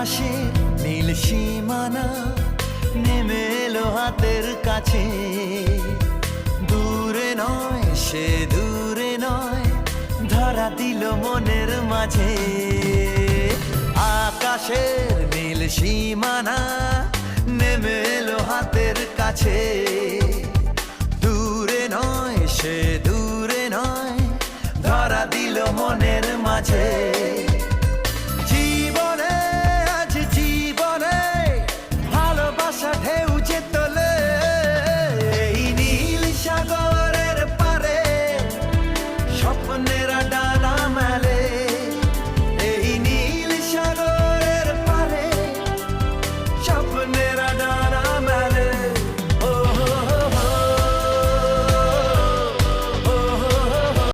আকাশে নীল সীমানা নেমে এলো হাতের কাছে। দূরে নয়, সে দূরে নয়, ধরা দিল মনের মাঝে। আকাশের নীল সীমানা নেমে এলো হাতের কাছে। দূরে নয়, সে দূরে নয়, ধরা দিল মনের মাঝে।